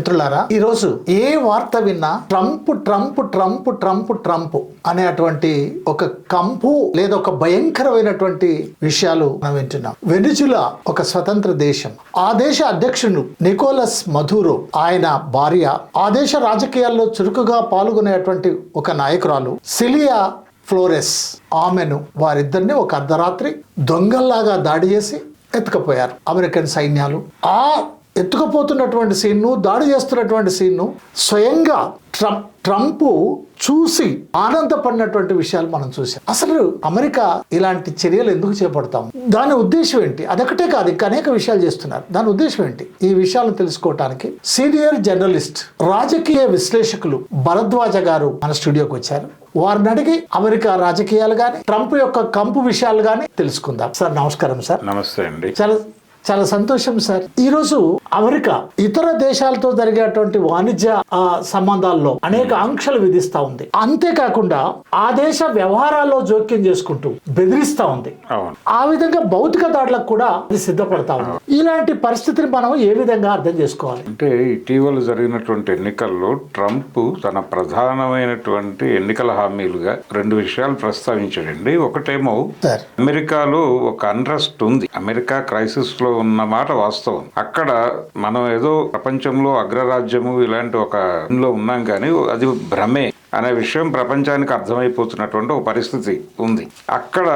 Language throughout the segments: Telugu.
మిత్రులారా ఈరోజు ఏ వార్త విన్నా Trump Trump Trump Trump Trump అనేటువంటి ఒక కంపు లేదా ఒక భయంకరమైనటువంటి విషయాలు మనం వింటున్నాం. వెనుజులా ఒక స్వతంత్ర దేశం. ఆ దేశ అధ్యక్షుడు నికోలస్ మధురో ఆయన భార్య ఆ దేశ రాజకీయాల్లో చురుకుగా పాల్గొనేటువంటి ఒక నాయకురాలు సిలియా ఫ్లోరెస్. ఆమెను వారిద్దరిని ఒక అర్ధరాత్రి దొంగల్లాగా దాడి చేసి ఎత్తుకపోయారు అమెరికన్ సైన్యాలు. ఆ ఎత్తుకుపోతున్నటువంటి సీన్ను దాడి చేస్తున్నటువంటి సీన్ను స్వయంగా ట్రంప్ ట్రంప్ చూసి ఆనందపడినటువంటి విషయాలు మనం చూసాం అసలు అమెరికా ఇలాంటి చర్యలు ఎందుకు చేపడతాం? దాని ఉద్దేశం ఏంటి? అదొకటే కాదు ఇంకా అనేక విషయాలు చేస్తున్నారు. దాని ఉద్దేశం ఏంటి? ఈ విషయాలను తెలుసుకోవటానికి సీనియర్ జర్నలిస్ట్ రాజకీయ విశ్లేషకులు భరద్వాజ గారు మన స్టూడియోకి వచ్చారు. వారిని అడిగి అమెరికా రాజకీయాలు కానీ ట్రంప్ యొక్క కంపు విషయాలు కానీ తెలుసుకుందాం. సార్ నమస్కారం సార్. నమస్తే అండి. చాలా చాలా సంతోషం సార్. ఈరోజు అమెరికా ఇతర దేశాలతో జరిగేటువంటి వాణిజ్య సంబంధాల్లో అనేక ఆంక్షలు విధిస్తా ఉంది. అంతేకాకుండా ఆ దేశ వ్యవహారాల్లో జోక్యం చేసుకుంటూ బెదిరిస్తా ఉంది. అవును. ఆ విధంగా భౌతిక దాడులకు కూడా అది సిద్ధపడతా ఉంది. ఇలాంటి పరిస్థితిని మనం ఏ విధంగా అర్థం చేసుకోవాలి? అంటే ఇటీవల జరిగినటువంటి ఎన్నికల్లో ట్రంప్ తన ప్రధానమైనటువంటి ఎన్నికల హామీలుగా రెండు విషయాలు ప్రస్తావించాడండి. ఒకటేమో అమెరికాలో ఒక అన్రెస్ట్ ఉంది. అమెరికా క్రైసిస్లో ఉన్న మాట వాస్తవం. అక్కడ మనం ఏదో ప్రపంచంలో అగ్రరాజ్యము ఇలాంటి ఒక లో ఉన్నాం కానీ అది భ్రమే. అనే విషయం ప్రపంచానికి అర్థమైపోతున్నటువంటి ఒక పరిస్థితి ఉంది. అక్కడ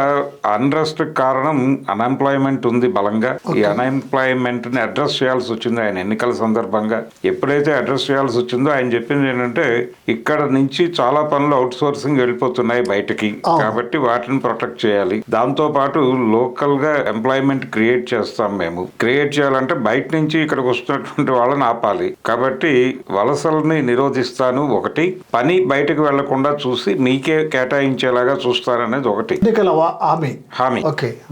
అన్రెస్ట్ కారణం అన్ఎంప్లాయ్మెంట్ ఉంది బలంగా. ఈ అన్ఎంప్లాయ్మెంట్ని అడ్రస్ చేయాల్సి వచ్చింది ఆయన ఎన్నికల సందర్భంగా. ఎప్పుడైతే అడ్రస్ చేయాల్సి వచ్చిందో ఆయన చెప్పింది ఏంటంటే ఇక్కడ నుంచి చాలా పనులు అవుట్ సోర్సింగ్ వెళ్ళిపోతున్నాయి బయటకి. కాబట్టి వాటిని ప్రొటెక్ట్ చేయాలి. దాంతో పాటు లోకల్గా ఎంప్లాయ్మెంట్ క్రియేట్ చేస్తాం మేము. క్రియేట్ చేయాలంటే బయట నుంచి ఇక్కడికి వస్తున్నటువంటి వాళ్ళని ఆపాలి. కాబట్టి వలసల్ని నిరోధిస్తాను ఒకటి. పని బయటకు వెళ్ళకుండా చూసి మీకే కేటాయించేలాగా చూస్తాననేది ఒకటి. హామీ. హామీ.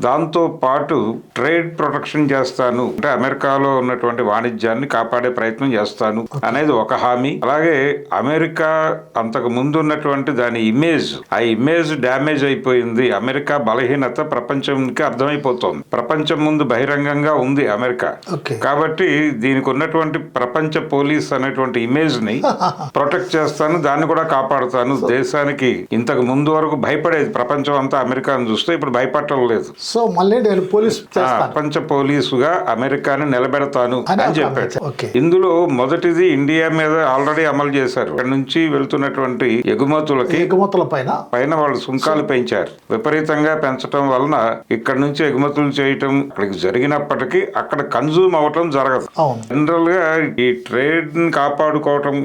దాంతో పాటు ట్రేడ్ ప్రొటెక్షన్ చేస్తాను. అంటే అమెరికాలో ఉన్నటువంటి వాణిజ్యాన్ని కాపాడే ప్రయత్నం చేస్తాను అనేది ఒక హామీ. అలాగే అమెరికా అంతకు ముందు ఉన్నటువంటి దాని ఇమేజ్ ఆ ఇమేజ్ డ్యామేజ్ అయిపోయింది. అమెరికా బలహీనత ప్రపంచానికి అర్థమైపోతోంది. ప్రపంచం ముందు బహిరంగంగా ఉంది అమెరికా. కాబట్టి దీనికి ఉన్నటువంటి ప్రపంచ పోలీస్ అనేటువంటి ఇమేజ్ని ప్రొటెక్ట్ చేస్తాను. దాన్ని కూడా కాపాడుతాను. దేశానికి ఇంతకు ముందు వరకు భయపడేది ప్రపంచం అంతా అమెరికాను చూస్తే ఇప్పుడు భయపడటం లేదు. సో మళ్ళీ నేను పోలీస్ ప్రపంచ పోలీసుగా అమెరికాని నిలబెడతాను అని చెప్పాడు. ఇందులో మొదటిది ఇండియా మీద ఆల్రెడీ అమలు చేశారు. ఇక్కడ నుంచి వెళ్తున్నటువంటి ఎగుమతులకి ఎగుమతుల పైన? పైన వాళ్ళు సుంకాలు పెంచారు. విపరీతంగా పెంచడం వలన ఇక్కడ నుంచి ఎగుమతులు చేయటం అక్కడికి జరిగినప్పటికీ అక్కడ కన్జ్యూమ్ అవటం జరగదు. జనరల్గా ఈ ట్రేడ్ని కాపాడుకోవటం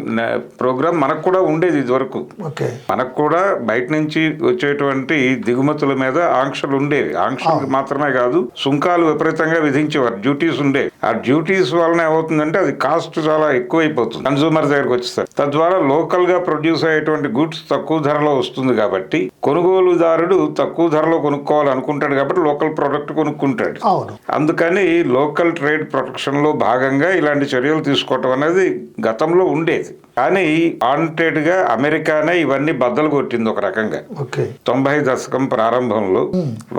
ప్రోగ్రామ్ మనకు కూడా ఉండేది ఇది వరకు. మనకు కూడా బయట నుంచి వచ్చేటువంటి దిగుమతుల మీద ఆంక్షలు ఉండేవి. ఆంక్షలు మాత్రమే కాదు సుంకాలు విపరీతంగా విధించేవారు. డ్యూటీస్ ఉండేవి ఆ డ్యూటీస్ వలన ఏమవుతుందంటే అది కాస్ట్ చాలా ఎక్కువైపోతుంది. కన్సూమర్ దగ్గరకు వచ్చేస్తారు తద్వారా లోకల్గా ప్రొడ్యూస్ అయ్యేటువంటి గుడ్స్ తక్కువ ధరలో వస్తుంది కాబట్టి కొనుగోలుదారుడు తక్కువ ధరలో కొనుక్కోవాలనుకుంటాడు కాబట్టి లోకల్ ప్రొడక్ట్ కొనుక్కుంటాడు. అందుకని లోకల్ ట్రేడ్ ప్రొటెక్షన్లో భాగంగా ఇలాంటి చర్యలు తీసుకోవటం అనేది గతంలో ఉండేది. కానీ వాంటెడ్గా అమెరికానే ఇవన్నీ బద్దలు కొట్టింది ఒక రకంగా. తొంభై దశకం ప్రారంభంలో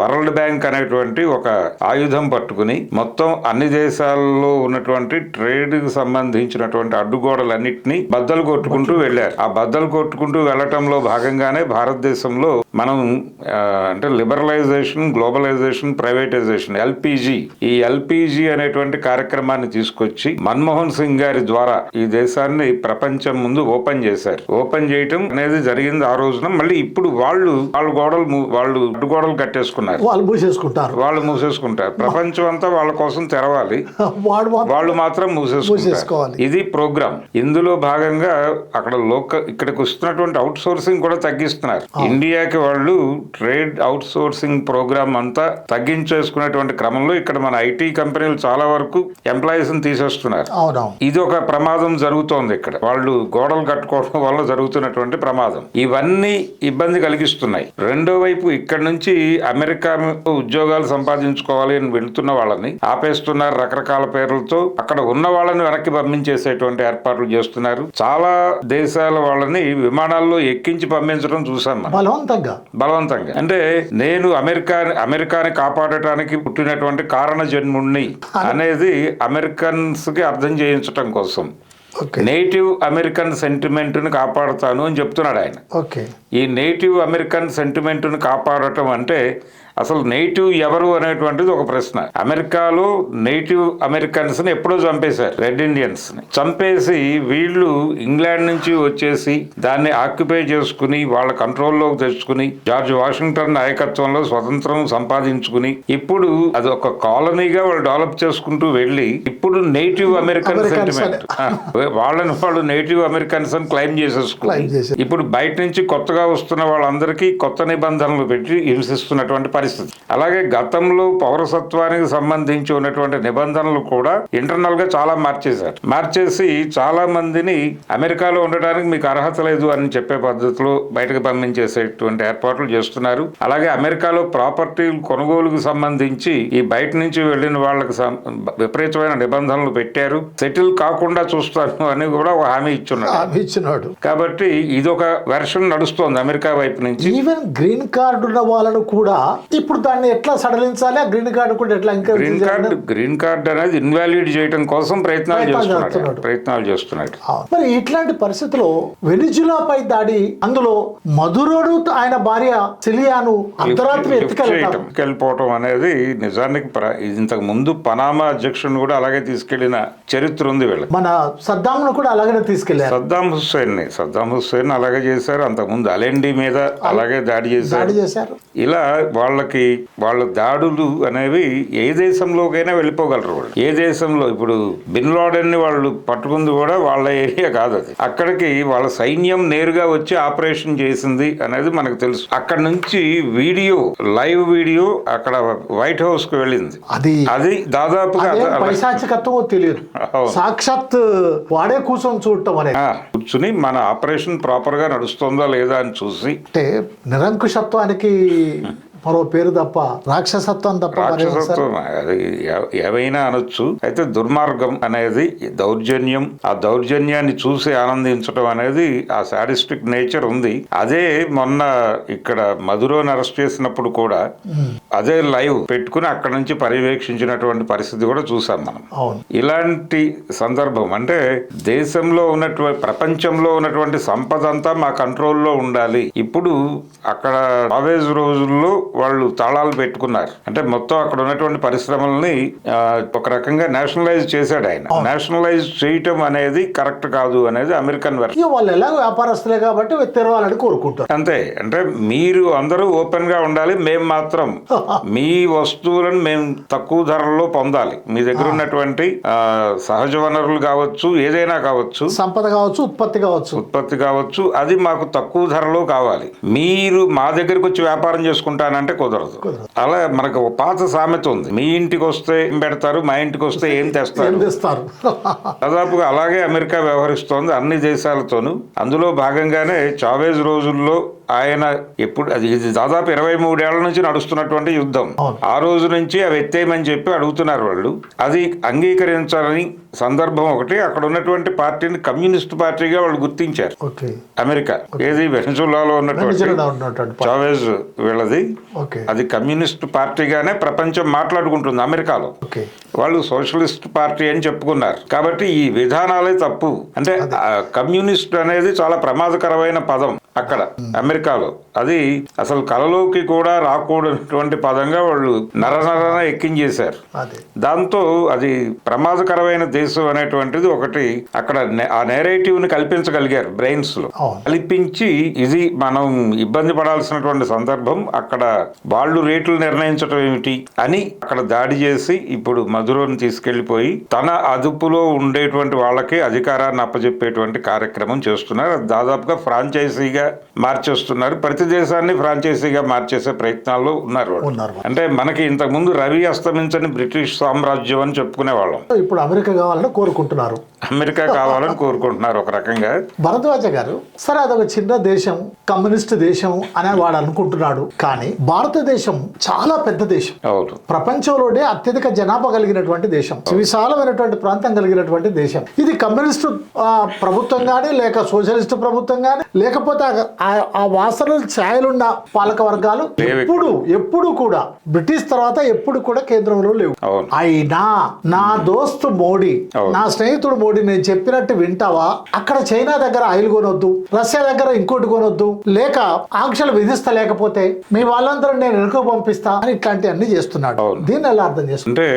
వరల్డ్ బ్యాంక్ అనేటువంటి ఒక ఆయుధం పట్టుకుని మొత్తం అన్ని దేశాల్లో ఉన్నటువంటి ట్రేడ్కి సంబంధించినటువంటి అడ్డుగోడలన్నింటినీ బద్దలు కొట్టుకుంటూ వెళ్ళారు. ఆ బద్దలు కొట్టుకుంటూ వెళ్ళటంలో భాగంగానే భారతదేశంలో మనం అంటే లిబరలైజేషన్ గ్లోబలైజేషన్ ప్రైవేటైజేషన్ ఎల్పిజి ఈ ఎల్పిజి అనేటువంటి కార్యక్రమాన్ని తీసుకొచ్చి మన్మోహన్ సింగ్ గారి ద్వారా ఈ దేశాన్ని ప్రపంచం ముందు ఓపెన్ చేశారు. ఓపెన్ చేయటం అనేది జరిగింది ఆ రోజున. మళ్ళీ ఇప్పుడు వాళ్ళు వాళ్ళ గోడలు వాళ్ళు అడ్డుగోడలు కట్టేసుకున్నారు. వాళ్ళు మూసేసుకుంటారు. వాళ్ళు మూసేసుకుంటారు. ప్రపంచం అంతా వాళ్ళ కోసం తెరవాలి. వాళ్ళు మాత్రం మూసేసుకుంటారు. మూసేసుకోవాలి. ఇది ప్రోగ్రామ్ ఇందులో భాగంగా అక్కడ లోక ఇక్కడికి వస్తున్నటువంటి అవుట్ సోర్సింగ్ కూడా తగ్గిస్తున్నారు. ఇండియాకి వాళ్ళు ట్రేడ్ అవుట్ సోర్సింగ్ ప్రోగ్రామ్ అంతా తగ్గించేసుకునేటువంటి క్రమంలో ఇక్కడ మన ఐటీ కంపెనీలు చాలా వరకు ఎంప్లాయీస్ తీసేస్తున్నారు. ఇది ఒక ప్రమాదం జరుగుతోంది ఇక్కడ. వాళ్ళు గోడలు కట్టుకోవడం వల్ల జరుగుతున్న ఉన్నటువంటి ప్రమాదం. ఇవన్నీ ఇబ్బంది కలిగిస్తున్నాయి. రెండో వైపు ఇక్కడ నుంచి అమెరికా ఉద్యోగాలు సంపాదించుకోవాలి అని వెళ్తున్న వాళ్ళని ఆపేస్తున్నారు రకరకాల పేర్లతో. అక్కడ ఉన్న వాళ్ళని వెనక్కి పంపించేసేటువంటి ఏర్పాట్లు చేస్తున్నారు. చాలా దేశాల వాళ్ళని విమానాల్లో ఎక్కించి పంపించడం చూసాం బలవంతంగా? బలవంతంగా. అంటే నేను అమెరికా అమెరికాని కాపాడటానికి పుట్టినటువంటి కారణ జన్ముణ్ణి అనేది అమెరికన్స్కి అర్థం చేయించటం కోసం. నేటివ్ అమెరికన్ సెంటిమెంట్ని కాపాడుతాను అని చెప్తున్నాడు ఆయన. ఓకే ఈ నేటివ్ అమెరికన్ సెంటిమెంట్ని కాపాడటం అంటే అసలు నేటివ్ ఎవరు అనేటువంటిది ఒక ప్రశ్న. అమెరికాలో నేటివ్ అమెరికన్స్ని ఎప్పుడో చంపేశారు రెడ్ ఇండియన్స్ని చంపేసి వీళ్ళు ఇంగ్లాండ్ నుంచి వచ్చేసి దాన్ని ఆక్యుపై చేసుకుని వాళ్ళ కంట్రోల్లోకి తెచ్చుకుని జార్జ్ వాషింగ్టన్ నాయకత్వంలో స్వతంత్రం సంపాదించుకుని ఇప్పుడు అది ఒక కాలనీగా వాళ్ళు డెవలప్ చేసుకుంటూ వెళ్ళి ఇప్పుడు నేటివ్ అమెరికన్ సెంటిమెంట్ వాళ్ళని వాళ్ళు నేటివ్ అమెరికన్స్ అని క్లైమ్ Claim చేసేసుకుని. చేశారు. ఇప్పుడు బయట నుంచి కొత్తగా వస్తున్న వాళ్ళందరికీ కొత్త నిబంధనలు పెట్టి హింసిస్తున్నటువంటి పరిస్థితి. అలాగే గతంలో పౌరసత్వానికి సంబంధించి ఉన్నటువంటి నిబంధనలు కూడా ఇంటర్నల్గా చాలా మార్చేశారు. మార్చేసి చాలా మందిని అమెరికాలో ఉండడానికి మీకు అర్హత లేదు అని చెప్పే పద్ధతిలో బయటకు పంపించేసేటువంటి ఏర్పాట్లు చేస్తున్నారు. అలాగే అమెరికాలో ప్రాపర్టీ కొనుగోలుకు సంబంధించి ఈ బయట నుంచి వెళ్ళిన వాళ్ళకి విపరీతమైన నిబంధనలు పెట్టారు. సెటిల్ కాకుండా చూస్తాను అని కూడా ఒక హామీ ఇచ్చున్నారు హామీ ఇచ్చినాడు. కాబట్టి ఇదొక వెర్షన్ నడుస్తోంది అమెరికా వైపు నుంచి. ఈవెన్ గ్రీన్ కార్డు ఉన్న వాళ్ళను కూడా ఇప్పుడు దాన్ని ఎట్లా సడలించాలి? ఆ గ్రీన్ కార్డు కూడా ఎట్లా encourage green? Card green card అనేది ఇన్వాలిడ్ చేయడం కోసం ప్రయత్నాలు చేస్తున్నాడు. ప్రయత్నాలు చేస్తున్నాడు. మరి ఇట్లాంటి పరిస్థితిలో వెనిజులాపై దాడి అందులో మధురోడు ఆయన భార్య సిలియాను అర్ధరాత్రి వెళ్ళిపోవటం అనేది నిజానికి ఇంతకు ముందు పనామా అధ్యక్షుడిని కూడా అలాగే తీసుకెళ్ళిన చరిత్ర ఉంది వీళ్ళకి. మన సద్దాంను కూడా అలాగనే తీసుకెళ్ళారు. సద్దాం హుస్సేన్ని సద్దాం హుస్సేన్ అలాగే చేశారు. అంతకుముందు అలెండి మీద అలాగే దాడి చేశారు. దాడి చేశారు. ఇలా వాళ్ళకి వాళ్ళ దాడులు అనేవి ఏ దేశంలోకైనా వెళ్ళిపోగలరు వాళ్ళు. ఏ దేశంలో ఇప్పుడు బిన్ లాడెన్ని వాళ్ళు పట్టుకుంది కూడా వాళ్ళ ఏరియా కాదు అది. అక్కడికి వాళ్ళ సైన్యం నేరుగా వచ్చి ఆపరేషన్ చేసింది అనేది మనకు తెలుసు. అక్కడ నుంచి వీడియో లైవ్ వీడియో అక్కడ వైట్ హౌస్కు వెళ్ళింది. అది అది దాదాపుగా తెలియదు. సాక్షాత్ వాడే కూర్చొని చూడటం అనేది. కూర్చుని మన ఆపరేషన్ ప్రాపర్గా నడుస్తుందా లేదా అని చూసి అంటే నిరంకుశత్వానికి మరో పేరు తప్ప రాక్షసత్వం తప్ప? రాక్షసత్వం అది ఏవైనా అనొచ్చు. అయితే దుర్మార్గం అనేది దౌర్జన్యం ఆ దౌర్జన్యాన్ని చూసి ఆనందించడం అనేది ఆ సాడిస్టిక్ నేచర్ ఉంది. అదే మొన్న ఇక్కడ మధురోని అరెస్ట్ చేసినప్పుడు కూడా అదే లైవ్ పెట్టుకుని అక్కడ నుంచి పర్యవేక్షించినటువంటి పరిస్థితి కూడా చూసాం మనం. ఇలాంటి సందర్భం అంటే దేశంలో ఉన్నటువంటి ప్రపంచంలో ఉన్నటువంటి సంపద అంతా మా కంట్రోల్లో ఉండాలి. ఇప్పుడు అక్కడ రోజుల్లో వాళ్ళు తాళాలు పెట్టుకున్నారు. అంటే మొత్తం అక్కడ ఉన్నటువంటి పరిశ్రమల్ని ఒక రకంగా నేషనలైజ్ చేశాడు ఆయన. నేషనలైజ్ చేయటం అనేది కరెక్ట్ కాదు అనేది అమెరికన్ వెర్షన్ ఇక వాళ్ళు ఎలాగో వ్యాపారస్తులే కాబట్టి తెరవాలని కోరుకుంటారు. అంతే. అంటే మీరు అందరూ ఓపెన్గా ఉండాలి మేము మాత్రం. మీ వస్తువులను మేము తక్కువ ధరల్లో పొందాలి. మీ దగ్గర ఉన్నటువంటి సహజ వనరులు కావచ్చు ఏదైనా కావచ్చు. సంపద కావచ్చు ఉత్పత్తి కావచ్చు. ఉత్పత్తి కావచ్చు అది మాకు తక్కువ ధరలో కావాలి. మీరు మా దగ్గరికి వచ్చి వ్యాపారం చేసుకుంటానంటే కుదరదు. అలా మనకు ఒక పాత సామెత ఉంది. మీ ఇంటికి వస్తే ఏం పెడతారు? మా ఇంటికి వస్తే ఏం ఏం తెస్తారు? తెస్తారు? దాదాపుగా అలాగే అమెరికా వ్యవహరిస్తోంది అన్ని దేశాలతోనూ. అందులో భాగంగానే చావేజ్ రోజుల్లో ఆయన ఎప్పుడు అది ఇది దాదాపు ఇరవై మూడేళ్ళ నుంచి నడుస్తున్నటువంటి యుద్ధం. ఆ రోజు నుంచి అవి ఎత్తేయమని చెప్పి అడుగుతున్నారు వాళ్ళు. అది అంగీకరించాలని సందర్భం ఒకటి అక్కడ ఉన్నటువంటి పార్టీని కమ్యూనిస్ట్ పార్టీగా వాళ్ళు గుర్తించారు. అమెరికా. ఏది? వెనజులాలో ఉన్నటువంటి చావేజ్ వీళ్ళది. అది కమ్యూనిస్ట్ పార్టీగానే ప్రపంచం మాట్లాడుకుంటుంది అమెరికాలో. వాళ్ళు సోషలిస్ట్ పార్టీ అని చెప్పుకున్నారు. కాబట్టి ఈ విధానాలే తప్పు. అంటే కమ్యూనిస్ట్ అనేది చాలా ప్రమాదకరమైన పదం. అక్కడ అమెరికాలో. అది అసలు కలలోకి కూడా రాకూడనటువంటి పదంగా వాళ్ళు నరనరన ఎక్కించేశారు. అదే. దాంతో అది ప్రమాదకరమైన దేశం అనేటువంటిది ఒకటి అక్కడ ఆ నేరేటివ్ని కల్పించగలిగారు బ్రెయిన్స్లో. కల్పించి ఇది మనం ఇబ్బంది పడాల్సినటువంటి సందర్భం అక్కడ వాళ్ళు రేట్లు నిర్ణయించడం ఏమిటి అని అక్కడ దాడి చేసి ఇప్పుడు మధురోని తీసుకెళ్ళిపోయి తన అదుపులో ఉండేటువంటి వాళ్ళకి అధికారాన్ని అప్పచెప్పేటువంటి కార్యక్రమం చేస్తున్నారు. దాదాపుగా ఫ్రాంచైజీగా మార్చేస్తున్నారు. ప్రతి దేశాన్ని ఫ్రాంచైజీగా మార్చేసే ప్రయత్నాల్లో ఉన్నారు అంటే మనకి ఇంతకు ముందు రవి అస్తమించని బ్రిటిష్ సామ్రాజ్యం అని చెప్పుకునే వాళ్ళం ఇప్పుడు అమెరికా కావాలని కోరుకుంటున్నారు. అమెరికా కావాలని కోరుకుంటున్నారు ఒక రకంగా. భరద్వాజ గారు సరే అదొక చిన్న దేశం కమ్యూనిస్ట్ దేశం అని వాడు అనుకుంటున్నాడు. కానీ భారతదేశం చాలా పెద్ద దేశం. అవును. ప్రపంచంలోనే అత్యధిక జనాభా కలిగినటువంటి దేశం. విశాలమైనటువంటి ప్రాంతం కలిగినటువంటి దేశం. ఇది కమ్యూనిస్టు ప్రభుత్వం కానీ లేక సోషలిస్ట్ ప్రభుత్వం కానీ లేకపోతే ఆ- వాసనలు ఛాయలున్న పాలక వర్గాలు. ఎప్పుడు ఎప్పుడు కూడా బ్రిటిష్ తర్వాత ఎప్పుడు కూడా కేంద్రంలో లేవు. అయినా నా దోస్తు మోడీ. నా స్నేహితుడు మోడీ నేను చెప్పినట్టు వింటావా? అక్కడ చైనా దగ్గర ఆయిల్ కొనొద్దు రష్యా దగ్గర ఇంకోటి కొనొద్దు లేక ఆంక్షలు విధిస్తా లేకపోతే మీ వాళ్ళందరూ నేను వెనుక పంపిస్తా అని ఇట్లాంటి అన్ని చేస్తున్నాడు. దీన్ని ఎలా అర్థం చేసుకుంటారు అంటే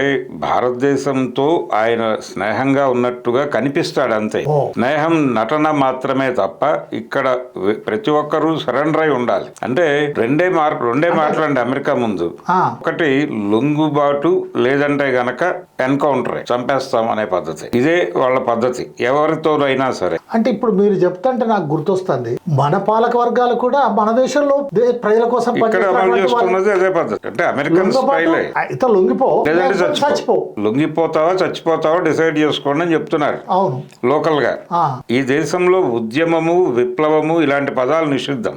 భారతదేశంతో ఆయన స్నేహంగా ఉన్నట్టుగా కనిపిస్తాడు అంతే. స్నేహం నటన మాత్రమే తప్ప ఇక్కడ ప్రతి ఒక్కరూ సరెండర్ అయి ఉండాలి. అంటే రెండే మార్ రెండే మాటలండి అమెరికా ముందు. ఒకటి లొంగుబాటు లేదంటే గనక ఎన్కౌంటర్ చంపేస్తాం అనే పద్ధతి. ఇదే వాళ్ళ పద్ధతి. ఎవరితోనైనా సరే. అంటే ఇప్పుడు మీరు చెప్తుంటే నాకు గుర్తొస్తుంది. మన పాలక వర్గాలు కూడా మన దేశంలో ప్రజల కోసం అదే పద్ధతి. అంటే అమెరికన్ స్టైలే లొంగిపో. చచ్చిపో. లొంగిపోతావా చచ్చిపోతావా డిసైడ్ చేసుకోండి అని చెప్తున్నారు. అవును. లోకల్గా ఈ దేశంలో ఉద్యమము విప్లవము ఇలాంటి పదాలు నిషిద్ధం.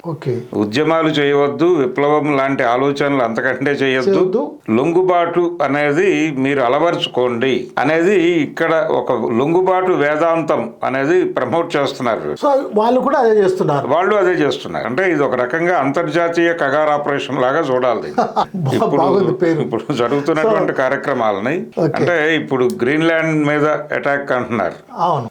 ఉద్యమాలు చేయవద్దు విప్లవం లాంటి ఆలోచనలు అంతకంటే చేయొద్దు. లొంగుబాటు అనేది మీరు అలవరుచుకోండి అనేది ఇక్కడ ఒక లొంగుబాటు వేదాంతం అనేది ప్రమోట్ చేస్తున్నారు. సో వాళ్ళు కూడా అదే చేస్తున్నారు. వాళ్ళు అదే చేస్తున్నారు. అంటే ఇది ఒక రకంగా అంతర్జాతీయ కగార్ ఆపరేషన్ లాగా చూడాలి. ఇప్పుడు జరుగుతున్నటువంటి కార్యక్రమాలని. అంటే ఇప్పుడు గ్రీన్లాండ్ మీద అటాక్ అంటున్నారు.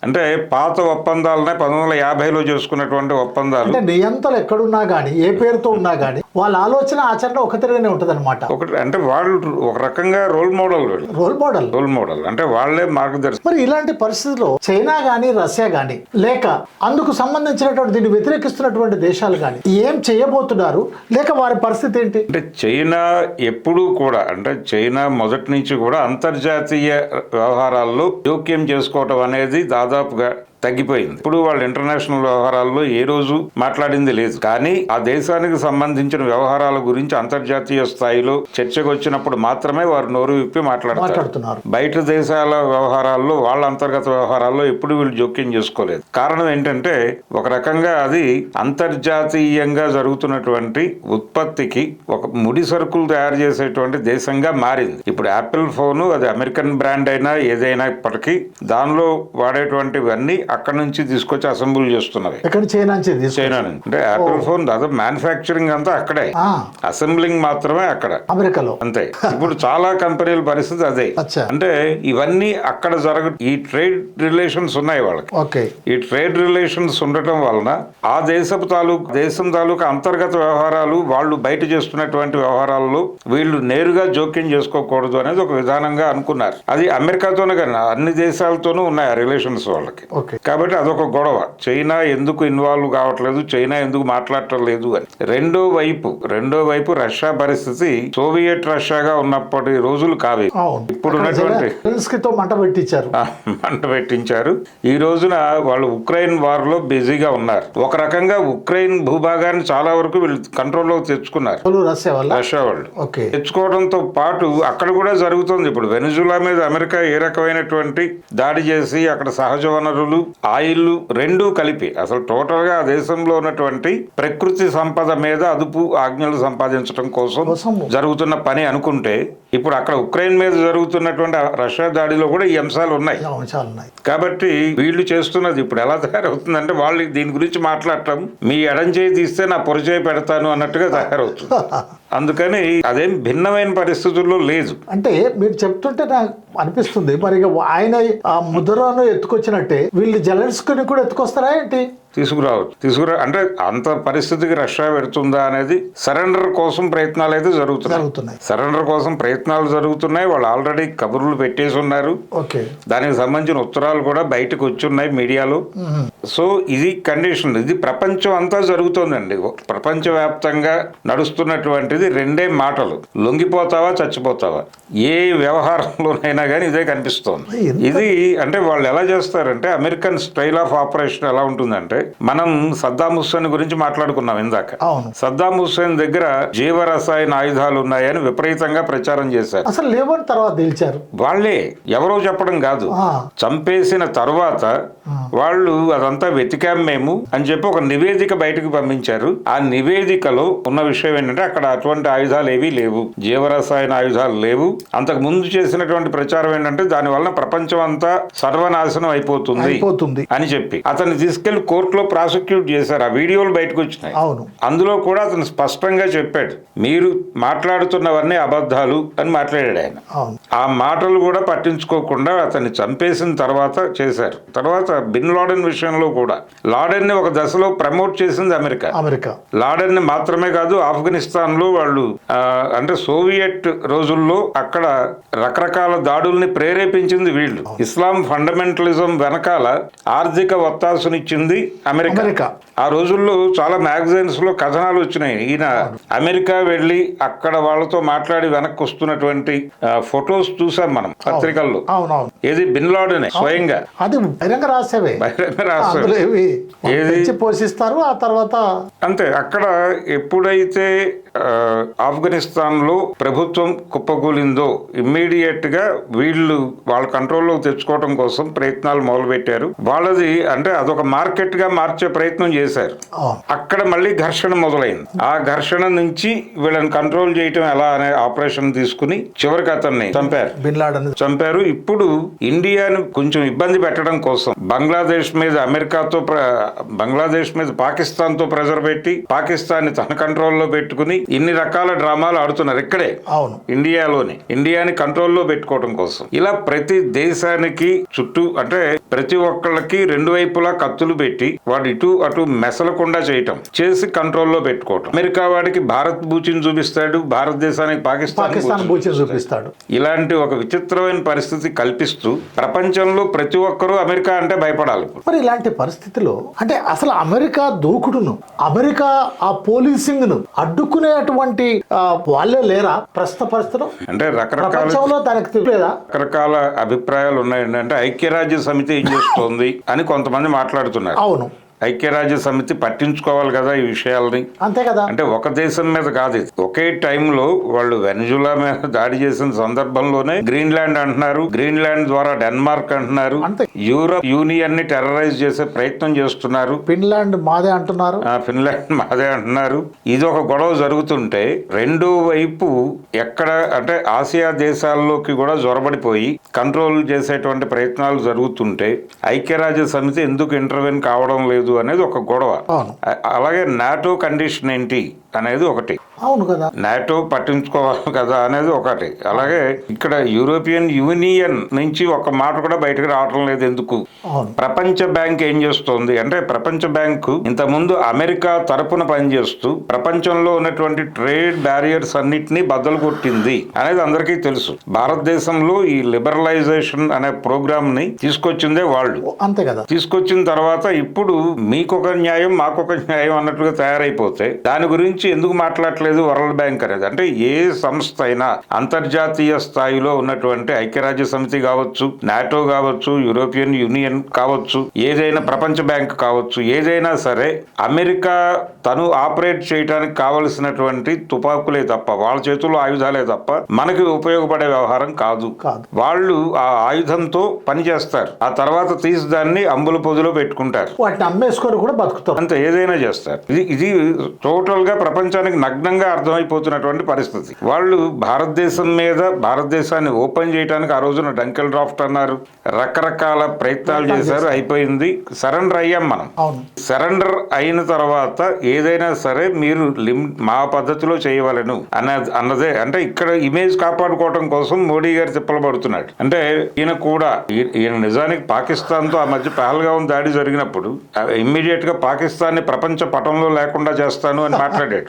అంటే పాత ఒప్పందాలనే పంతొమ్మిది వందల యాభైలో చేసుకున్నటువంటి ఒప్పందాలు. అంటే నియంతలు ఎక్కడున్నా గానీ ఏ పేరుతో ఉన్నా గానీ వాళ్ళ ఆలోచన ఆచరణ ఒక తిరిగానే ఉంటది ఒకటి అంటే వాళ్ళు ఒక రకంగా role model role model. Role model. అంటే వాళ్ళే మార్గదర్శి మరి ఇలాంటి పరిస్థితుల్లో చైనా కానీ రష్యా కానీ లేక అందుకు సంబంధించినటువంటి దీన్ని వ్యతిరేకిస్తున్నటువంటి దేశాలు కానీ ఏం చేయబోతున్నారు? లేక వారి పరిస్థితి ఏంటి? అంటే చైనా ఎప్పుడూ కూడా అంటే చైనా మొదటి నుంచి కూడా అంతర్జాతీయ వ్యవహారాల్లో జోక్యం చేసుకోవటం అనేది దాదాపుగా తగ్గిపోయింది. ఇప్పుడు వాళ్ళు ఇంటర్నేషనల్ వ్యవహారాల్లో ఏ రోజు మాట్లాడింది లేదు. కానీ ఆ దేశానికి సంబంధించిన వ్యవహారాల గురించి అంతర్జాతీయ స్థాయిలో చర్చకు వచ్చినప్పుడు మాత్రమే వారు నోరు విప్పి మాట్లాడుతున్నారు. బయట దేశాల వ్యవహారాల్లో వాళ్ళ అంతర్గత వ్యవహారాల్లో ఎప్పుడు వీళ్ళు జోక్యం చేసుకోలేదు. కారణం ఏంటంటే ఒక రకంగా అది అంతర్జాతీయంగా జరుగుతున్నటువంటి ఉత్పత్తికి ఒక ముడి సరుకులు తయారు చేసేటువంటి దేశంగా మారింది. ఇప్పుడు యాపిల్ ఫోన్ అది అమెరికన్ బ్రాండ్ అయినా ఏదైనప్పటికీ దానిలో వాడేటువంటివన్నీ అక్కడ నుంచి తీసుకొచ్చి అసెంబుల్ చేస్తున్నవి ఎక్కడ చైనా నుంచి చైనా నుంచి. అంటే యాపిల్ ఫోన్ దాదాపు మ్యానుఫ్యాక్చరింగ్ అంతా అక్కడే. అసెంబ్లింగ్ మాత్రమే అక్కడ. అమెరికాలో. అంతే. ఇప్పుడు చాలా కంపెనీల పరిస్థితి అదే. అంటే ఇవన్నీ అక్కడ జరగ ఈ ట్రేడ్ రిలేషన్స్ ఉన్నాయి వాళ్ళకి. ఓకే. ఈ ట్రేడ్ రిలేషన్స్ ఉండటం వలన ఆ దేశపు తాలూకు దేశం తాలూకు అంతర్గత వ్యవహారాలు వాళ్ళు బయట చేస్తున్నటువంటి వ్యవహారాల్లో వీళ్ళు నేరుగా జోక్యం చేసుకోకూడదు అనేది ఒక విధానంగా అనుకున్నారు. అది అమెరికాతోనే కానీ అన్ని దేశాలతోనూ ఉన్నాయి ఆ రిలేషన్స్ వాళ్ళకి. ఓకే. కాబట్టి అదొక గొడవ. చైనా ఎందుకు ఇన్వాల్వ్ కావట్లేదు? చైనా ఎందుకు మాట్లాడటం లేదు అని. రెండో వైపు రెండో వైపు రష్యా పరిస్థితి సోవియట్ రష్యాగా ఉన్నప్పటి రోజులు కావి. ఇప్పుడు మంట పెట్టించారు. మంట పెట్టించారు. ఈ రోజున వాళ్ళు ఉక్రెయిన్ వార్లో బిజీగా ఉన్నారు. ఒక రకంగా ఉక్రెయిన్ భూభాగాన్ని చాలా వరకు వీళ్ళు కంట్రోల్లో తెచ్చుకున్నారు. రష్యా వాళ్ళు? ఓకే. తెచ్చుకోవడంతో పాటు అక్కడ కూడా జరుగుతుంది. ఇప్పుడు వెనుజులా మీద అమెరికా ఏ రకమైనటువంటి దాడి చేసి అక్కడ సహజ వనరులు ఆయిల్ రెండూ కలిపి అసలు టోటల్గా ఆ దేశంలో ఉన్నటువంటి ప్రకృతి సంపద మీద అదుపు ఆజ్ఞలు సంపాదించడం కోసం జరుగుతున్న పని అనుకుంటే ఇప్పుడు అక్కడ ఉక్రెయిన్ మీద జరుగుతున్నటువంటి రష్యా దాడిలో కూడా ఈ అంశాలు ఉన్నాయి. కాబట్టి వీళ్ళు చేస్తున్నది ఇప్పుడు ఎలా తయారవుతుందంటే వాళ్ళు దీని గురించి మాట్లాడటం మీ ఎడం చేయి తీస్తే నా పొర చేయి పెడతాను అన్నట్టుగా తయారవుతుంది. అందుకని అదేం భిన్నమైన పరిస్థితుల్లో లేదు. అంటే మీరు చెప్తుంటే నాకు అనిపిస్తుంది. మరి ఇక ఆయన ఆ ముద్రను ఎత్తుకొచ్చినట్టే వీళ్ళు జెలెన్స్కీని కూడా ఎత్తుకొస్తారా ఏంటి? తీసుకురావచ్చు. తీసుకురా అంటే అంత పరిస్థితికి రష్యా పెడుతుందా అనేది సరెండర్ కోసం ప్రయత్నాలు అయితే జరుగుతున్నాయి. సరెండర్ కోసం ప్రయత్నాలు జరుగుతున్నాయి. వాళ్ళు ఆల్రెడీ కబుర్లు పెట్టేసి ఉన్నారు. దానికి సంబంధించిన ఉత్తరాలు కూడా బయటకు వచ్చున్నాయి మీడియాలో. సో ఇది కండిషన్. ఇది ప్రపంచం అంతా జరుగుతోందండి. ప్రపంచవ్యాప్తంగా నడుస్తున్నటువంటిది రెండే మాటలు. లొంగిపోతావా చచ్చిపోతావా? ఏ వ్యవహారంలోనైనా కానీ ఇదే కనిపిస్తోంది. ఇది అంటే వాళ్ళు ఎలా చేస్తారంటే అమెరికన్ స్టైల్ ఆఫ్ ఆపరేషన్ ఎలా ఉంటుందంటే మనం సద్దాం హుస్సేన్ గురించి మాట్లాడుకున్నాం ఇందాక. అవును. సద్దాం హుస్సేన్ దగ్గర జీవరసాయన ఆయుధాలు ఉన్నాయని విపరీతంగా ప్రచారం చేశారు. అసలు లేవని తర్వాత తేల్చారు వాళ్ళే ఎవరో చెప్పడం కాదు. చంపేసిన తర్వాత వాళ్ళు అదంతా వెతికాం మేము అని చెప్పి ఒక నివేదిక బయటకు పంపించారు. ఆ నివేదికలో ఉన్న విషయం ఏంటంటే అక్కడ అటువంటి ఆయుధాలు ఏవీ లేవు. జీవరసాయన ఆయుధాలు లేవు. అంతకు ముందు చేసినటువంటి ప్రచారం ఏంటంటే దాని వలన ప్రపంచం అంతా సర్వనాశనం అయిపోతుంది అని చెప్పి. అతన్ని తీసుకెళ్ళి కోర్టులో ప్రాసిక్యూట్ చేశారు. ఆ వీడియోలు బయటకు వచ్చినాయి. అవును. అందులో కూడా అతను స్పష్టంగా చెప్పాడు. మీరు మాట్లాడుతున్నవన్నీ అబద్ధాలు అని మాట్లాడాడు ఆయన. ఆ మాటలు కూడా పట్టించుకోకుండా అతన్ని చంపేసిన తర్వాత చేశారు. తర్వాత బిన్ లాడెన్ విషయంలో కూడా. లాడెన్ని ఒక దశలో ప్రమోట్ చేసింది అమెరికా. అమెరికా. లాడెన్ని మాత్రమే కాదు ఆఫ్ఘనిస్తాన్లో వాళ్ళు అంటే సోవియట్ రోజుల్లో అక్కడ రకరకాల దాడుల్ని ప్రేరేపించింది వీళ్ళు. ఇస్లాం ఫండమెంటలిజం వెనకాల ఆర్థిక ఒత్తాసునిచ్చింది అమెరికా. ఆ రోజుల్లో చాలా మ్యాగజైన్స్లో కథనాలు వచ్చినాయి. ఈయన అమెరికా వెళ్ళి అక్కడ వాళ్ళతో మాట్లాడి వెనక్కి వస్తున్నటువంటి ఫొటోస్ చూసాం మనం పత్రికల్లో. ఏది బిన్ లాడెనే స్వయంగా. అది బహిరంగ రాసేవే బహిరంగ ఏది? పెంచి పోషిస్తారు ఆ తర్వాత అంతే. అక్కడ ఎప్పుడైతే ఆ, ఆఫ్ఘనిస్తాన్లో ప్రభుత్వం కుప్పకూలిందో ఇమ్మీడియట్గా వీళ్ళు వాళ్ళ కంట్రోల్లో తెచ్చుకోవడం కోసం ప్రయత్నాలు మొదలుపెట్టారు. వాళ్ళది అంటే అదొక మార్కెట్గా మార్చే ప్రయత్నం చేశారు. అక్కడ మళ్ళీ ఘర్షణ మొదలైంది. ఆ ఘర్షణ నుంచి వీళ్ళని కంట్రోల్ చేయటం ఎలా అనే ఆపరేషన్ తీసుకుని చివరికి అతన్ని చంపారు. చంపారు. ఇప్పుడు ఇండియాను కొంచెం ఇబ్బంది పెట్టడం కోసం బంగ్లాదేశ్ మీద అమెరికాతో బంగ్లాదేశ్ మీద పాకిస్తాన్తో ప్రెజర్ పెట్టి పాకిస్తాన్ని తన కంట్రోల్లో పెట్టుకుని ఇన్ని రకాల డ్రామాలు ఆడుతున్నారు ఇక్కడే. అవును. ఇండియాలోని. ఇండియాని కంట్రోల్లో పెట్టుకోవడం కోసం. ఇలా ప్రతి దేశానికి చుట్టూ అంటే ప్రతి ఒక్కళ్ళకి రెండు వైపులా కత్తులు పెట్టి వాడు ఇటు అటు మెసలకుండా చేయటం చేసి కంట్రోల్లో పెట్టుకోవటం. అమెరికా వాడికి భారత్ బూచిని చూపిస్తాడు భారతదేశానికి పాకిస్తాన్ బూచిని చూపిస్తాడు. ఇలాంటి ఒక విచిత్రమైన పరిస్థితి కల్పిస్తూ ప్రపంచంలో ప్రతి ఒక్కరూ అమెరికా అంటే భయపడాలి. మరి ఇలాంటి పరిస్థితిలో అంటే అసలు అమెరికా దూకుడును అమెరికా ఆ పోలీసింగ్ను అడ్డుకునేటువంటి వాళ్ళే లేరా ప్రస్తుత పరిస్థితిలో? అంటే రకరకాల దానికి రకరకాల అభిప్రాయాలు ఉన్నాయండి. అంటే ఐక్యరాజ్య సమితి ఏం అని కొంతమంది మాట్లాడుతున్నారు. అవును. ఐక్యరాజ్య సమితి పట్టించుకోవాలి కదా ఈ విషయాల్ని. అంతే కదా. అంటే ఒక దేశం మీద కాదు ఇది. ఒకే టైంలో వాళ్ళు వెనజులా మీద దాడి చేసిన సందర్భంలోనే గ్రీన్లాండ్ అంటున్నారు గ్రీన్లాండ్ ద్వారా డెన్మార్క్ అంటున్నారు. యూరప్ యూనియన్ని టెర్రరైజ్ చేసే ప్రయత్నం చేస్తున్నారు. ఫిన్లాండ్ మాదే అంటున్నారు. ఆ, ఫిన్లాండ్ మాదే అంటున్నారు. ఇది ఒక గొడవ జరుగుతుంటే రెండో వైపు ఎక్కడ అంటే ఆసియా దేశాల్లోకి కూడా జొరబడిపోయి కంట్రోల్ చేసేటువంటి ప్రయత్నాలు జరుగుతుంటే ఐక్యరాజ్య సమితి ఎందుకు ఇంటర్వెన్ కావడం లేదు? అనేది ఒక గొడవ. అలాగే నాటో కండిషన్ ఏంటి? అనేది ఒకటి. అవును కదా. నాటో పట్టించుకోవాలి కదా అనేది ఒకటి. అలాగే ఇక్కడ యూరోపియన్ యూనియన్ నుంచి ఒక మాట కూడా బయటకు రావడం లేదు ఎందుకు? ప్రపంచ బ్యాంక్ ఏం చేస్తోంది? అంటే ప్రపంచ బ్యాంకు ఇంతకుముందు అమెరికా తరపున పనిచేస్తూ ప్రపంచంలో ఉన్నటువంటి ట్రేడ్ బ్యారియర్స్ అన్నిటినీ బద్దలు కొట్టింది అనేది అందరికీ తెలుసు. భారతదేశంలో ఈ లిబరలైజేషన్ అనే ప్రోగ్రామ్ని తీసుకొచ్చిందే వాళ్ళు. అంతే కదా. తీసుకొచ్చిన తర్వాత ఇప్పుడు మీకొక న్యాయం మాకొక న్యాయం అన్నట్టుగా తయారైపోతే దాని గురించి ఎందుకు మాట్లాడట్లేదు వరల్డ్ బ్యాంక్ అనేది? అంటే ఏ సంస్థ అయినా అంతర్జాతీయ స్థాయిలో ఉన్నటువంటి ఐక్యరాజ్య సమితి కావచ్చు నాటో కావచ్చు యూరోపియన్ యూనియన్ కావచ్చు ఏదైనా ప్రపంచ బ్యాంక్ కావచ్చు ఏదైనా సరే అమెరికా తను ఆపరేట్ చేయడానికి కావలసినటువంటి తుపాకులే తప్ప వాళ్ళ చేతుల్లో ఆయుధాలే తప్ప మనకి ఉపయోగపడే వ్యవహారం కాదు. వాళ్ళు ఆ ఆయుధంతో పనిచేస్తారు ఆ తర్వాత తీసి దాన్ని అంబుల పొదిలో పెట్టుకుంటారు. వాటిని అమ్మేసుకొని కూడా బతుకుతాం అంత ఏదైనా చేస్తారు. ఇది ఇది టోటల్గా ప్రపంచానికి నగ్నంగా అర్థమైపోతున్నటువంటి పరిస్థితి. వాళ్ళు భారతదేశం మీద భారతదేశాన్ని ఓపెన్ చేయడానికి ఆ రోజున డంకెల్ డ్రాఫ్ట్ అన్నారు. రకరకాల ప్రయత్నాలు చేశారు అయిపోయింది. సరెండర్ అయ్యాం మనం. సరెండర్ అయిన తర్వాత ఏదైనా సరే మీరు లిమ్ మా పద్ధతిలో చేయవలను అన్న అన్నదే. అంటే ఇక్కడ ఇమేజ్ కాపాడుకోవడం కోసం మోడీ గారు తిప్పలు పడుతున్నాడు. అంటే ఈయన కూడా ఈయన నిజానికి పాకిస్తాన్తో ఆ మధ్య పహల్గాం దాడి జరిగినప్పుడు ఇమ్మీడియట్గా పాకిస్తాన్ని ప్రపంచ పటంలో లేకుండా చేస్తాను అని మాట్లాడాడు.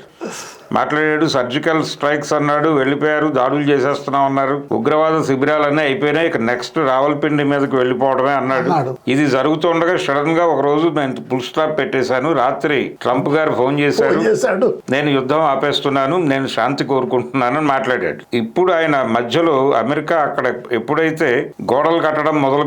మాట్లాడాడు సర్జికల్ స్ట్రైక్స్ అన్నాడు వెళ్ళిపోయారు దాడులు చేసేస్తున్నాం అన్నారు. ఉగ్రవాద శిబిరాలన్నీ అయిపోయినాయి ఇక నెక్స్ట్ రావల్పిండి మీదకి వెళ్ళిపోవడమే అన్నాడు. ఇది జరుగుతుండగా సడన్గా ఒక రోజు నేను ఫుల్ స్టాప్ పెట్టేశాను. రాత్రి ట్రంప్ గారు ఫోన్ చేశారు. నేను యుద్ధం ఆపేస్తున్నాను నేను శాంతి కోరుకుంటున్నాను అని మాట్లాడాడు. ఇప్పుడు ఆయన మధ్యలో అమెరికా అక్కడ ఎప్పుడైతే గోడలు కట్టడం మొదలు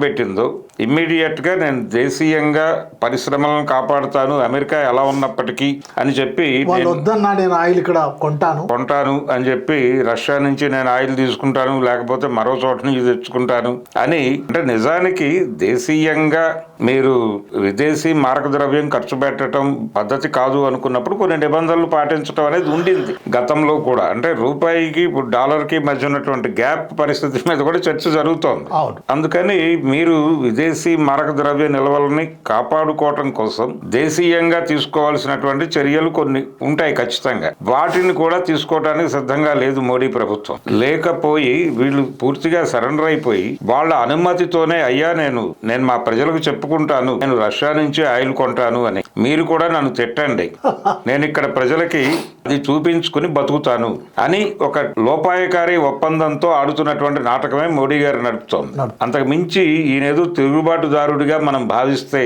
పెట్టిందో ఇమ్మీడియట్గా నేను దేశీయంగా పరిశ్రమలను కాపాడుతాను అమెరికా ఎలా ఉన్నప్పటికీ అని చెప్పి నేను వద్దన్నా నేను ఆయిల్ ఇక్కడ కొంటాను. కొంటాను అని చెప్పి రష్యా నుంచి నేను ఆయిల్ తీసుకుంటాను లేకపోతే మరో చోట నుంచి తెచ్చుకుంటాను అని అంటే నిజానికి దేశీయంగా మీరు విదేశీ మారక ద్రవ్యం ఖర్చు పెట్టడం పద్ధతి కాదు అనుకున్నప్పుడు కొన్ని నిబంధనలు పాటించడం అనేది ఉండింది. గతంలో కూడా అంటే రూపాయికి ఇప్పుడు డాలర్కి మధ్య ఉన్నటువంటి గ్యాప్ పరిస్థితి మీద కూడా చర్చ జరుగుతోంది. అందుకని మీరు విదేశీ మారక ద్రవ్య నిల్వలని కాపాడుకోవటం కోసం దేశీయంగా తీసుకోవాల్సినటువంటి చర్యలు కొన్ని ఉంటాయి ఖచ్చితంగా. వాటిని కూడా తీసుకోవడానికి సిద్ధంగా లేదు మోడీ ప్రభుత్వం. లేకపోయి వీళ్ళు పూర్తిగా సరెండర్ అయిపోయి వాళ్ళ అనుమతితోనే అయ్యా నేను నేను మా ప్రజలకు చెప్పుకుంటాను నేను రష్యా నుంచి ఆయిల్ కొంటాను అని మీరు కూడా నన్ను తిట్టండి. నేను ఇక్కడ ప్రజలకి అది చూపించుకుని బతుకుతాను అని ఒక లోపాయకారి ఒప్పందంతో ఆడుతున్నటువంటి నాటకమే మోడీ గారు నడుపుతోంది. నడుపు- అంతకు మించి ఈయనేదో తిరుగుబాటుదారుడిగా మనం భావిస్తే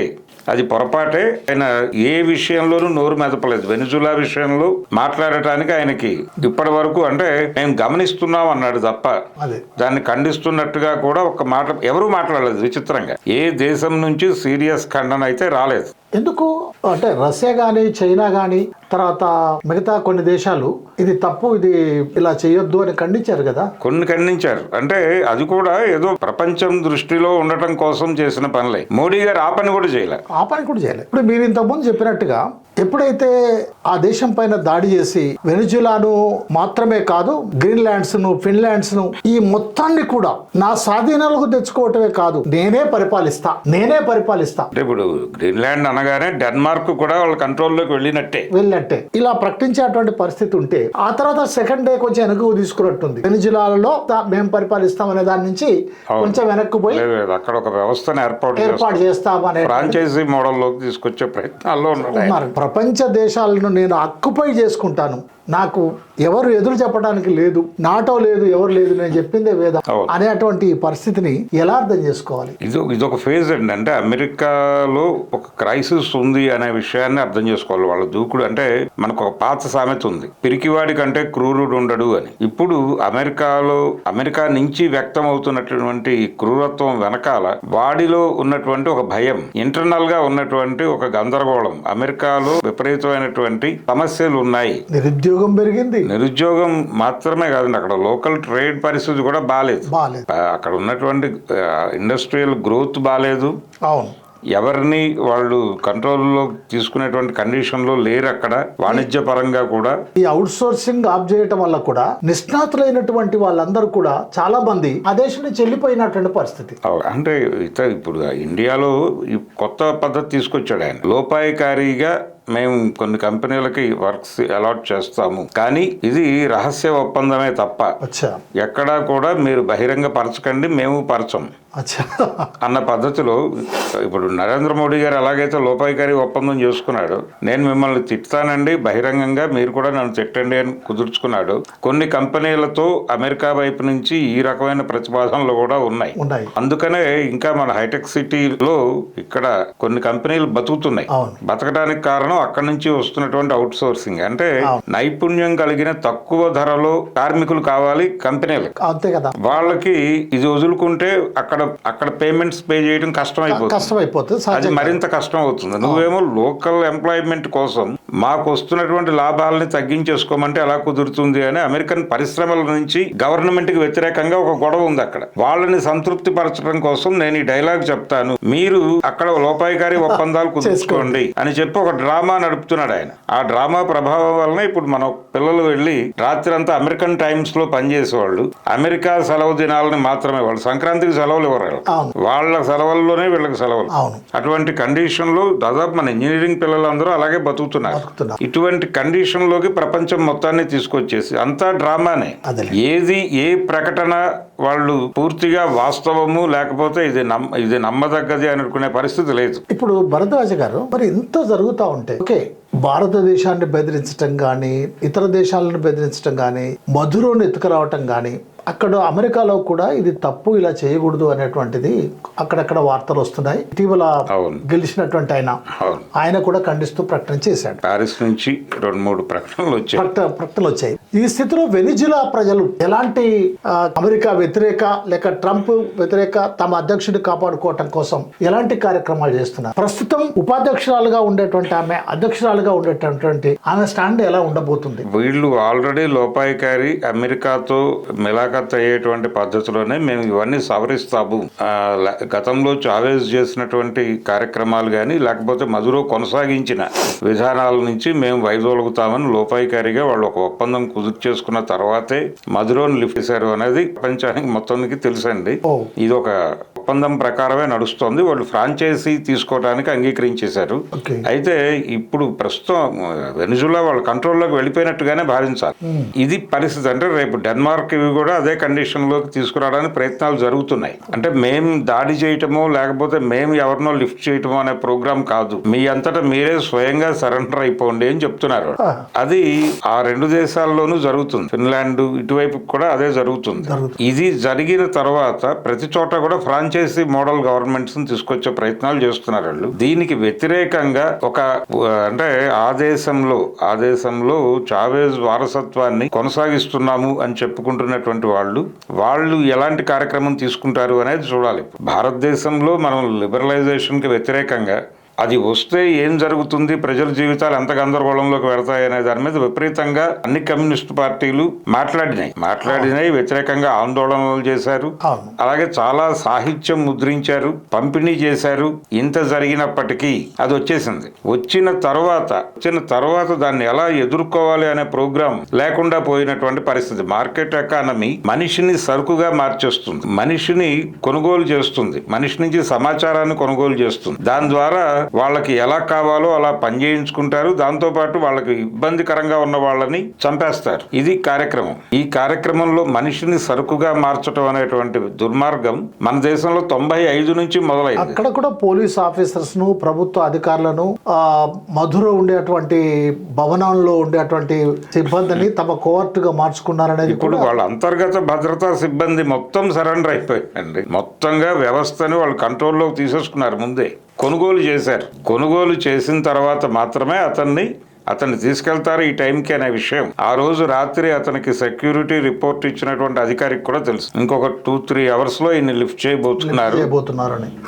అది పొరపాటే. ఆయన ఏ విషయంలోనూ నోరు మెదపలేదు. వెనుజులా విషయంలో మాట్లాడటానికి ఆయనకి ఇప్పటి వరకు అంటే మేము గమనిస్తున్నాం అన్నాడు తప్ప అదే. దాన్ని ఖండిస్తున్నట్టుగా కూడా ఒక మాట ఎవరు మాట్లాడలేదు విచిత్రంగా. ఏ దేశం నుంచి సీరియస్ ఖండన అయితే రాలేదు. ఎందుకు? అంటే రష్యా కానీ చైనా కానీ తర్వాత మిగతా కొన్ని దేశాలు ఇది తప్పు ఇది ఇలా చేయొద్దు అని ఖండించారు కదా? కొన్ని ఖండించారు. అంటే అది కూడా ఏదో ప్రపంచం దృష్టిలో ఉండటం కోసం చేసిన పనులే. మోడీ గారు ఆ పని కూడా చేయలే. ఆ పని కూడా చేయలేదు. ఇప్పుడు మీరు ఇంతకుముందు చెప్పినట్టుగా ఎప్పుడైతే ఆ దేశం పైన దాడి చేసి వెనుజులాను మాత్రమే కాదు గ్రీన్లాండ్స్ను ఫిన్లాండ్స్ను ఈ మొత్తాన్ని కూడా నా స్వాధీనాలకు తెచ్చుకోవటమే కాదు నేనే పరిపాలిస్తా నేనే పరిపాలిస్తా. అంటే ఇప్పుడు గ్రీన్లాండ్ అనగానే డెన్మార్క్ కూడా వాళ్ళ కంట్రోల్లోకి వెళ్ళినట్టే. వెళ్ళినట్టే. ఇలా ప్రకటించేటువంటి పరిస్థితి ఉంటే ఆ తర్వాత సెకండ్ డే కొంచెం వెనక్కు తీసుకున్నట్టుంది. వెనుజులాలలో మేము పరిపాలిస్తాం అనే దాని నుంచి. కొంచెం వెనక్కి పోయి అక్కడ ఒక వ్యవస్థను ఏర్పాటు ఏర్పాటు చేస్తాం అనే ఫ్రాంచైజీ మోడల్లోకి తీసుకొచ్చే ప్రయత్నాల్లో ఉన్నాడు ఉన్నారు ప్రపంచ దేశాలను నేను అక్కుపై చేసుకుంటాను. నాకు ఎవరు ఎదురు చెప్పడానికి లేదు నాటో లేదు ఎవరు లేదు నేను చెప్పిందే వేదం. అనేటువంటి పరిస్థితిని ఎలా అర్థం చేసుకోవాలి? ఇది ఇదొక ఫేజ్ అండి. అంటే అమెరికాలో ఒక క్రైసిస్ ఉంది అనే విషయాన్ని అర్థం చేసుకోవాలి. వాళ్ళ దూకుడు అంటే మనకు ఒక పాత సామెత ఉంది. పిరికివాడి కంటే క్రూరుడు ఉండడు అని. ఇప్పుడు అమెరికాలో అమెరికా నుంచి వ్యక్తం అవుతున్నటువంటి క్రూరత్వం వెనకాల వాడిలో ఉన్నటువంటి ఒక భయం ఇంటర్నల్గా ఉన్నటువంటి ఒక గందరగోళం అమెరికాలో విపరీతమైనటువంటి సమస్యలు ఉన్నాయి. నిరుద్యోగం పెరిగింది. నిరుద్యోగం మాత్రమే కాదండి అక్కడ లోకల్ ట్రేడ్ పరిస్థితి కూడా బాగాలేదు అక్కడ ఉన్నటువంటి ఇండస్ట్రియల్ గ్రోత్ బాగాలేదు అవును. ఎవరిని వాళ్ళు కంట్రోల్లో తీసుకునేటువంటి కండిషన్లో లేరు అక్కడ వాణిజ్య పరంగా కూడా. ఈ అవుట్ సోర్సింగ్ ఆఫ్ చేయటం వల్ల కూడా నిష్ణాతులైనటువంటి వాళ్ళందరూ కూడా చాలా మంది ఆ దేశం నుంచి వెళ్ళిపోయినటువంటి పరిస్థితి అంటే ఇప్పుడు ఇండియాలో కొత్త పద్ధతి తీసుకొచ్చాడు ఆయన. లోపాయకారిగా మేము కొన్ని కంపెనీలకి వర్క్స్ అలాట్ చేస్తాము. కానీ ఇది రహస్య ఒప్పందమే తప్ప. ఎక్కడా కూడా మీరు బహిరంగ పరచకండి మేము పరచం. అన్న పద్ధతిలో ఇప్పుడు నరేంద్ర మోడీ గారు ఎలాగైతే లోపాయికారి ఒప్పందం చేసుకున్నాడో. నేను మిమ్మల్ని తిట్టుతానండి బహిరంగంగా మీరు కూడా నన్ను తిట్టండి అని కుదుర్చుకున్నాడు. కొన్ని కంపెనీలతో అమెరికా వైపు నుంచి ఈ రకమైన ప్రతిపాదనలు కూడా ఉన్నాయి. అందుకనే ఇంకా మన హైటెక్ సిటీలో ఇక్కడ కొన్ని కంపెనీలు బతుకుతున్నాయి. బతకడానికి కారణం అక్కడి నుంచి వస్తున్నటువంటి అవుట్ సోర్సింగ్ అంటే. నైపుణ్యం కలిగిన తక్కువ ధరలో కార్మికులు కావాలి కంపెనీలకు అంతే కదా. వాళ్ళకి ఇది వదులుకుంటే అక్కడ అక్కడ పేమెంట్స్ పే చేయడం కష్టం అయిపోతుంది కష్టం అయిపోతుంది అది సహజంగా. మరింత కష్టం అవుతుంది నువ్వేమో లోకల్ ఎంప్లాయ్మెంట్ కోసం మాకు వస్తున్నటువంటి లాభాలని తగ్గించేసుకోమంటే ఎలా కుదురుతుంది అని అమెరికన్ పరిశ్రమల నుంచి గవర్నమెంట్కి వ్యతిరేకంగా ఒక గొడవ ఉంది అక్కడ. వాళ్ళని సంతృప్తి పరచడం కోసం నేను ఈ డైలాగ్ చెప్తాను. మీరు అక్కడ లోపాయికారి ఒప్పందాలు కుదుర్చుకోండి అని చెప్పి ఒక డ్రామా నడుపుతున్నాడు ఆయన. ఆ డ్రామా ప్రభావం వలన ఇప్పుడు మన పిల్లలు వెళ్ళి రాత్రి అంతా అమెరికన్ టైమ్స్లో పనిచేసేవాళ్ళు అమెరికా సెలవు దినాలని మాత్రమే వాళ్ళు. సంక్రాంతికి సెలవులు ఇవ్వరు వాళ్ళు. సెలవుల్లోనే వీళ్ళకి సెలవులు. అటువంటి కండిషన్లో దాదాపు మన ఇంజనీరింగ్ పిల్లలందరూ అలాగే బతుకుతున్నారు. ఇటువంటి కండిషన్లోకి ప్రపంచం మొత్తాన్ని తీసుకొచ్చేసి అంతా డ్రామానే. ఏది ఏ ప్రకటన వాళ్ళు పూర్తిగా వాస్తవము లేకపోతే ఇది నమ్మ ఇది నమ్మదగ్గది అనుకునే పరిస్థితి లేదు. ఇప్పుడు భరద్వాజ గారు మరి ఇంత జరుగుతూ ఉంటే ఓకే భారతదేశాన్ని బెదిరించటం కానీ ఇతర దేశాలను బెదిరించటం కానీ మధురను ఎత్తుకురావటం కానీ అక్కడ అమెరికాలో కూడా ఇది తప్పు ఇలా చేయకూడదు అనేటువంటిది అక్కడక్కడ వార్తలు వస్తున్నాయి. ఇటీవల. గెలిచినటువంటి ఆయన. ఆయన కూడా ఖండిస్తూ ప్రకటన చేశాడు. ప్యారిస్ నుంచి రెండు మూడు ప్రకటనలు వచ్చాయి. ప్రకటన ప్రకటనలు వచ్చాయి. ఈ స్థితిలో వెనిజులా ప్రజలు ఎలాంటి అమెరికా వ్యతిరేక లేక ట్రంప్ వ్యతిరేక తమ అధ్యక్షుడి కాపాడుకోవటం కోసం ఎలాంటి కార్యక్రమాలు చేస్తున్నారు? ప్రస్తుతం ఉపాధ్యక్షురాలుగా ఉండేటువంటి ఆమె అధ్యక్షురాలుగా ఉండేటటువంటి ఆమె స్టాండ్ ఎలా ఉండబోతుంది? వీళ్ళు ఆల్రెడీ లోపాయికారి అమెరికాతో మిలాఖత్ అయ్యేటువంటి పద్ధతిలోనే మేము ఇవన్నీ సవరిస్తాము గతంలో చావేజ్ చేసినటువంటి కార్యక్రమాలు కానీ లేకపోతే మధురో కొనసాగించిన విధానాల నుంచి మేము వైదొలుగుతామని లోపాయికారిగా వాళ్ళు ఒక ఒప్పందం కుదురు చేసుకున్న తర్వాతే మధురోని లిఫ్ట్ చేశారు అనేది ప్రపంచానికి మొత్తానికి తెలుసండి. ఇది ఒక ఒప్పందం ప్రకారమే నడుస్తోంది. వాళ్ళు ఫ్రాంచైజీ తీసుకోవడానికి అంగీకరించేశారు. అయితే ఇప్పుడు ప్రస్తుతం వెనిజులా వాళ్ళ కంట్రోల్లోకి వెళ్ళిపోయినట్టుగానే భావించాలి. ఇది పరిస్థితి. అంటే రేపు డెన్మార్క్ ఇవి కూడా అదే కండిషన్లోకి తీసుకురావడానికి ప్రయత్నాలు జరుగుతున్నాయి. అంటే మేం దాడి చేయటమో లేకపోతే మేము ఎవరినో లిఫ్ట్ చేయటమో అనే ప్రోగ్రామ్ కాదు. మీ అంతటా మీరే స్వయంగా సరెండర్ అయిపోండి అని చెప్తున్నారు. అది ఆ రెండు దేశాల్లోనూ జరుగుతుంది. ఫిన్లాండ్ ఇటువైపు కూడా అదే జరుగుతుంది. ఇది జరిగిన తర్వాత ప్రతి చోట కూడా చేసి మోడల్ గవర్నమెంట్స్ తీసుకొచ్చే ప్రయత్నాలు చేస్తున్నారు వాళ్ళు. దీనికి వ్యతిరేకంగా ఒక అంటే ఆ దేశంలో ఆ దేశంలో చావేజ్ వారసత్వాన్ని కొనసాగిస్తున్నాము అని చెప్పుకుంటున్నటువంటి వాళ్ళు వాళ్ళు ఎలాంటి కార్యక్రమం తీసుకుంటారు అనేది చూడాలి. భారతదేశంలో మనం లిబరలైజేషన్కి వ్యతిరేకంగా అది వస్తే ఏం జరుగుతుంది? ప్రజల జీవితాలు ఎంత గందరగోళంలోకి వెడతాయి అనే దాని మీద విపరీతంగా అన్ని కమ్యూనిస్ట్ పార్టీలు మాట్లాడినాయి. మాట్లాడినాయి వ్యతిరేకంగా ఆందోళనలు చేశారు. అలాగే చాలా సాహిత్యం ముద్రించారు పంపిణీ చేశారు. ఇంత జరిగినప్పటికీ అది వచ్చేసింది. వచ్చిన తర్వాత వచ్చిన తర్వాత దాన్ని ఎలా ఎదుర్కోవాలి అనే ప్రోగ్రాం లేకుండా పోయినటువంటి పరిస్థితి. మార్కెట్ ఎకానమీ మనిషిని సరుకుగా మార్చేస్తుంది. మనిషిని కొనుగోలు చేస్తుంది. మనిషి నుంచి సమాచారాన్ని కొనుగోలు చేస్తుంది. దాని ద్వారా వాళ్ళకి ఎలా కావాలో అలా పనిచేయించుకుంటారు దాంతో పాటు వాళ్ళకి ఇబ్బందికరంగా ఉన్న వాళ్ళని చంపేస్తారు. ఇది కార్యక్రమం. ఈ కార్యక్రమంలో మనిషిని సరుకుగా మార్చడం అనేటువంటి దుర్మార్గం మన దేశంలో తొంభై ఐదు నుంచి మొదలైంది. అక్కడ కూడా పోలీస్ ఆఫీసర్స్ను ప్రభుత్వ అధికారులను ఆ, మధుర ఉండేటువంటి భవనంలో ఉండేటువంటి సిబ్బందిని తమ కోవర్టుగా మార్చుకున్నారనేది ఇప్పుడు కూడా వాళ్ళ అంతర్గత భద్రతా సిబ్బంది మొత్తం సరెండర్ అయిపోయిందండి. మొత్తంగా వ్యవస్థని వాళ్ళు కంట్రోల్లోకి తీసేసుకున్నారు ముందే. కొనుగోలు చేశారు. కొనుగోలు చేసిన తర్వాత మాత్రమే అతన్ని అతన్ని తీసుకెళ్తారు ఈ టైంకి అనే విషయం. ఆ రోజు రాత్రి అతనికి సెక్యూరిటీ రిపోర్ట్ ఇచ్చినటువంటి అధికారికి కూడా తెలుసు. ఇంకొక టూ త్రీ అవర్స్లో ఈయన్ని లిఫ్ట్ చేయబోతున్నారు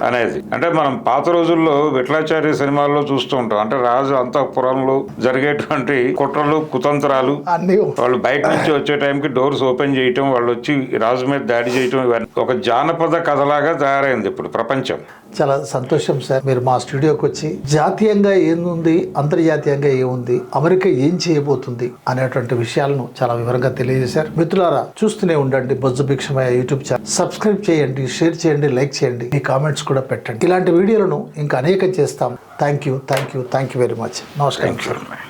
అనేది. అంటే మనం పాత రోజుల్లో విఠలాచార్య సినిమాల్లో చూస్తూ ఉంటాం. అంటే రాజు అంతఃపురంలో జరిగేటువంటి కుట్రలు కుతంత్రాలు అన్ని వాళ్ళు బయట నుంచి వచ్చే టైంకి డోర్స్ ఓపెన్ చేయటం వాళ్ళు వచ్చి రాజు మీద దాడి చేయటం ఇవన్నీ. ఒక జానపద కథలాగా తయారైంది ఇప్పుడు ప్రపంచం. చాలా సంతోషం సార్. మీరు మా స్టూడియోకి వచ్చి జాతీయంగా ఏముంది అంతర్జాతీయంగా ఏముంది అమెరికా ఏం చేయబోతుంది అనేటువంటి విషయాలను చాలా వివరంగా తెలియజేశారు. మిత్రులారా చూస్తూనే ఉండండి Bojju Bhikshamaiah YouTube channel. Subscribe చేయండి షేర్ చేయండి లైక్ చేయండి మీ కామెంట్స్ కూడా పెట్టండి. ఇలాంటి వీడియోలను ఇంకా అనేకం చేస్తాం. Thank you thank you thank you very much. నమస్కారం. యూ.